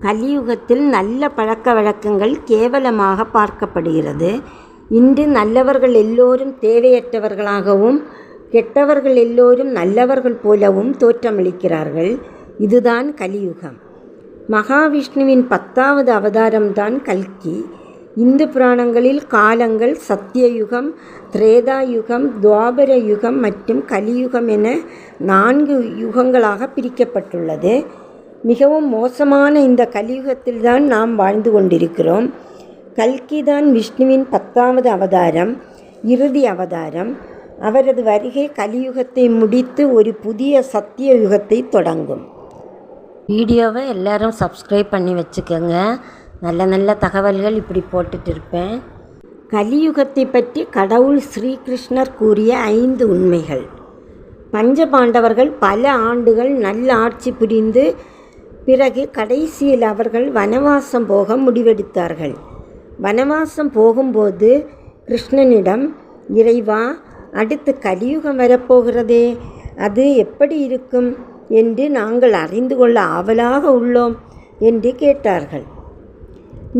கலியுகத்தில் நல்ல பழக்க வழக்கங்கள் கேவலமாக பார்க்கப்படுகிறது. இன்று நல்லவர்கள் எல்லோரும் தேவையற்றவர்களாகவும் கெட்டவர்கள் எல்லோரும் நல்லவர்கள் போலவும் தோற்றமளிக்கிறார்கள். இதுதான் கலியுகம். மகாவிஷ்ணுவின் பத்தாவது அவதாரம்தான் கல்கி. இந்து புராணங்களில் காலங்கள் சத்தியயுகம் திரேதாயுகம் துவாபர யுகம் மற்றும் கலியுகம் என நான்கு யுகங்களாக பிரிக்கப்பட்டுள்ளது. மிகவும் மோசமான இந்த கலியுகத்தில்தான் நாம் வாழ்ந்து கொண்டிருக்கிறோம். கல்கி தான் விஷ்ணுவின் பத்தாவது அவதாரம் இறுதி அவதாரம். அவரது வருகை கலியுகத்தை முடித்து ஒரு புதிய சத்திய யுகத்தை தொடங்கும். வீடியோவை எல்லாரும் சப்ஸ்கிரைப் பண்ணி வச்சுக்கோங்க. நல்ல நல்ல தகவல்கள் இப்படி போட்டுட்டு இருப்பேன். கலியுகத்தை பற்றி கடவுள் ஸ்ரீகிருஷ்ணர் கூறிய ஐந்து உண்மைகள். பஞ்சபாண்டவர்கள் பல ஆண்டுகள் நல்ல ஆட்சி புரிந்து பிறகு கடைசியில் அவர்கள் வனவாசம் போக முடிவெடுத்தார்கள். வனவாசம் போகும்போது கிருஷ்ணனிடம் இறைவா அடுத்து கலியுகம் வரப்போகிறதே அது எப்படி இருக்கும்? என்று நாங்கள் அறிந்து கொள்ள ஆவலாக உள்ளோம் என்று கேட்டார்கள்.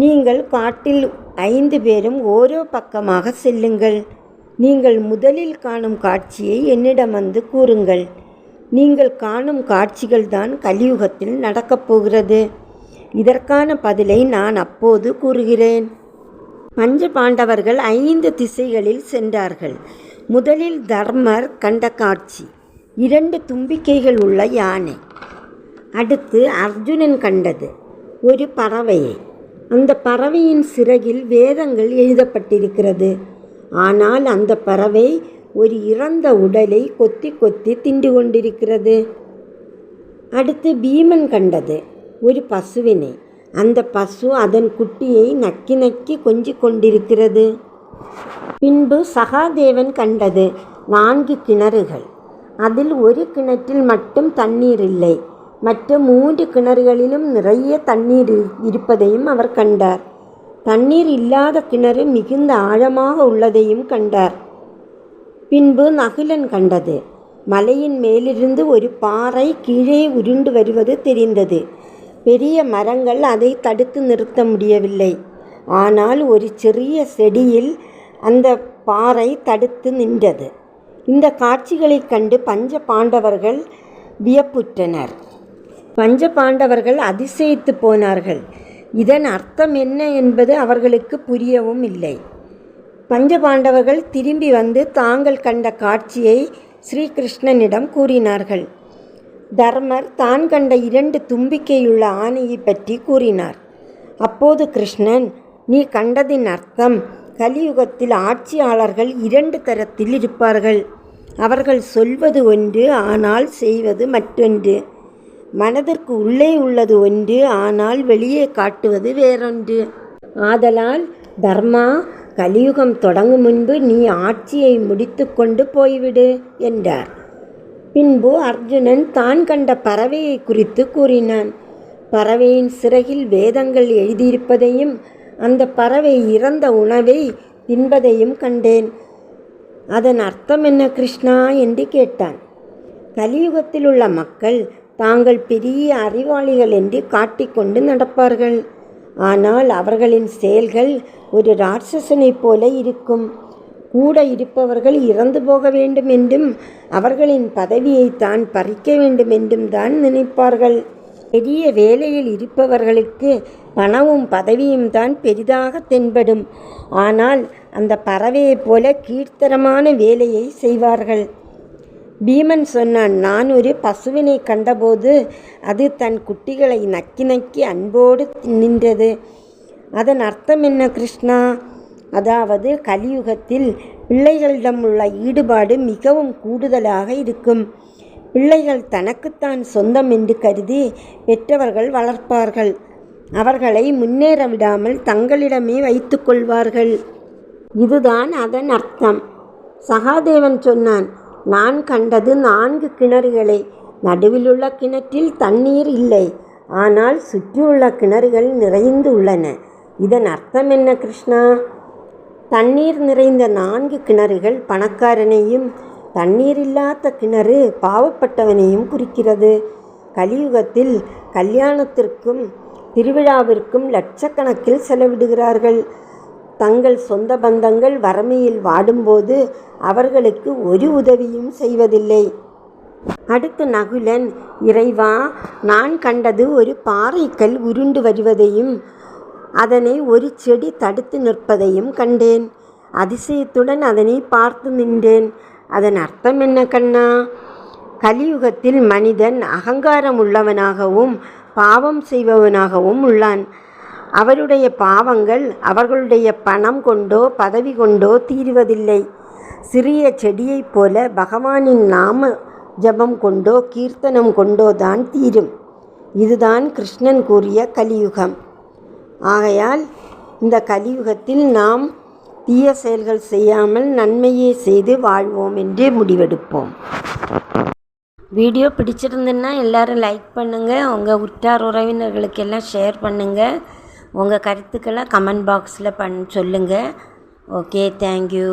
நீங்கள் காட்டில் ஐந்து பேரும் ஓரோ பக்கமாக செல்லுங்கள். நீங்கள் முதலில் காணும் காட்சியை என்னிடம் வந்து கூறுங்கள். நீங்கள் காணும் காட்சிகள்தான் கலியுகத்தில் நடக்கப் போகிறது. இதற்கான பதிலை நான் அப்போது கூறுகிறேன். பஞ்ச பாண்டவர்கள் ஐந்து திசைகளில் சென்றார்கள். முதலில் தர்மர் கண்ட காட்சி. இரண்டு தும்பிக்கைகள் உள்ள யானை. அடுத்து அர்ஜுனன் கண்டது. ஒரு பறவையை. அந்த பறவையின் சிறகில் வேதங்கள் எழுதப்பட்டிருக்கிறது. ஆனால் அந்த பறவை ஒரு இறந்த உடலை கொத்தி கொத்தி தின்று கொண்டிருக்கிறது அடுத்து பீமன் கண்டது ஒரு பசுவினை. அந்த பசு அதன் குட்டியை நக்கி நக்கி கொஞ்சிக் கொண்டிருக்கிறது. பின்பு சகாதேவன் கண்டது நான்கு கிணறுகள். அதில் ஒரு கிணற்றில் மட்டும் தண்ணீர் இல்லை. மற்ற மூன்று கிணறுகளிலும் நிறைய தண்ணீர் இரு- இருப்பதையும் அவர் கண்டார். தண்ணீர் இல்லாத கிணறு மிகுந்த ஆழமாக உள்ளதையும் கண்டார். பின்பு நகுலன் கண்டது. மலையின் மேலிருந்து ஒரு பாறை கீழே உருண்டு வருவது தெரிந்தது. பெரிய மரங்கள் அதை தடுத்து நிறுத்த முடியவில்லை. ஆனால் ஒரு சிறிய செடியில் அந்த பாறை தடுத்து நின்றது. இந்த காட்சிகளைக் கண்டு பஞ்ச பாண்டவர்கள் வியப்புற்றனர். பஞ்ச பாண்டவர்கள் அதிசயித்து போனார்கள். இதன் அர்த்தம் என்ன என்பது அவர்களுக்கு புரியவும் இல்லை. பஞ்சபாண்டவர்கள் திரும்பி வந்து தாங்கள் கண்ட காட்சியை ஸ்ரீகிருஷ்ணனிடம் கூறினார்கள். தர்மர் தான் கண்ட இரண்டு தும்பிக்கையுள்ள ஆணையை பற்றி கூறினார். அப்போது கிருஷ்ணன் நீ கண்டதின் அர்த்தம் கலியுகத்தில் ஆட்சியாளர்கள் இரண்டு தரத்தில் இருப்பார்கள். அவர்கள் சொல்வது ஒன்று ஆனால் செய்வது மற்றொன்று. மனதிற்கு உள்ளே உள்ளது ஒன்று ஆனால் வெளியே காட்டுவது வேறொன்று. ஆதலால் தர்மா கலியுகம் தொடங்கும் முன்பு நீ ஆட்சியை முடித்துக்கொண்டு போய்விடு என்றார். பின்பு அர்ஜுனன் தான் கண்ட பறவையை குறித்து கூறினான். பறவையின் சிறகில் வேதங்கள் எழுதியிருப்பதையும் அந்த பறவை இறந்த உணவை தின்பதையும் கண்டேன். அதன் அர்த்தம் என்ன கிருஷ்ணா? என்று கேட்டான். கலியுகத்தில் உள்ள மக்கள் தாங்கள் பெரிய அறிவாளிகள் என்று காட்டிக்கொண்டு நடப்பார்கள். ஆனால் அவர்களின் செயல்கள் ஒரு ராட்சசனைப் போல இருக்கும். கூட இருப்பவர்கள் இறந்து போக வேண்டும் என்றும் அவர்களின் பதவியை தான் பறிக்க வேண்டும் என்றும் தான் நினைப்பார்கள். பெரிய வேலையில் இருப்பவர்களுக்கு பணமும் பதவியும் தான் பெரிதாக தென்படும். ஆனால் அந்த பறவையைப் போல கீழ்த்தரமான வேலையை செய்வார்கள். பீமன் சொன்னான் நான் ஒரு பசுவினை கண்டபோது அது தன் குட்டிகளை நக்கி நக்கி அன்போடு நின்றது அதன் அர்த்தம் என்ன கிருஷ்ணா? அதாவது கலியுகத்தில் பிள்ளைகளிடம் உள்ள ஈடுபாடு மிகவும் கூடுதலாக இருக்கும். பிள்ளைகள் தனக்குத்தான் சொந்தம் என்று கருதி பெற்றவர்கள் வளர்ப்பார்கள். அவர்களை முன்னேற விடாமல் தங்களிடமே வைத்துக்கொள்வார்கள் இதுதான் அதன் அர்த்தம். சகாதேவன் சொன்னான் நான் கண்டது நான்கு கிணறுகளை. நடுவிலுள்ள கிணற்றில் தண்ணீர் இல்லை. ஆனால் சுற்றியுள்ள கிணறுகள் நிறைந்து உள்ளன. இதன் அர்த்தம் என்ன கிருஷ்ணா? தண்ணீர் நிறைந்த நான்கு கிணறுகள் பணக்காரனையும் தண்ணீர் இல்லாத கிணறு பாவப்பட்டவனையும் குறிக்கிறது. கலியுகத்தில் கல்யாணத்திற்கும் திருவிழாவிற்கும் லட்சக்கணக்கில் செலவிடுகிறார்கள். தங்கள் சொந்த பந்தங்கள் வறுமையில் வாடும்போது அவர்களுக்கு ஒரு உதவியும் செய்வதில்லை. அடுத்து நகுலன் இறைவா நான் கண்டது ஒரு பாறைக்கல் உருண்டு வருவதையும் அதனை ஒரு செடி தடுத்து நிற்பதையும் கண்டேன். அதிசயத்துடன் அதனை பார்த்து நின்றேன். அதன் அர்த்தம் என்ன கண்ணா? கலியுகத்தில் மனிதன் அகங்காரம் உள்ளவனாகவும் பாவம் செய்பவனாகவும் உள்ளான். அவருடைய பாவங்கள் அவர்களுடைய பணம் கொண்டோ பதவி கொண்டோ தீருவதில்லை. சிறிய செடியைப் போல பகவானின் நாம ஜபம் கொண்டோ கீர்த்தனம் கொண்டோ தான் தீரும். இதுதான் கிருஷ்ணன் கூறிய கலியுகம். ஆகையால் இந்த கலியுகத்தில் நாம் தீய செயல்கள் செய்யாமல் நன்மையே செய்து வாழ்வோம் என்று முடிவெடுப்போம். வீடியோ பிடிச்சிருந்துன்னா எல்லோரும் லைக் பண்ணுங்கள் உங்கள் உற்றார் உறவினர்களுக்கெல்லாம் ஷேர் பண்ணுங்கள் உங்கள் கருத்துக்களை கமெண்ட் பாக்ஸில் பண் சொல்லுங்கள் ஓகே தேங்க்யூ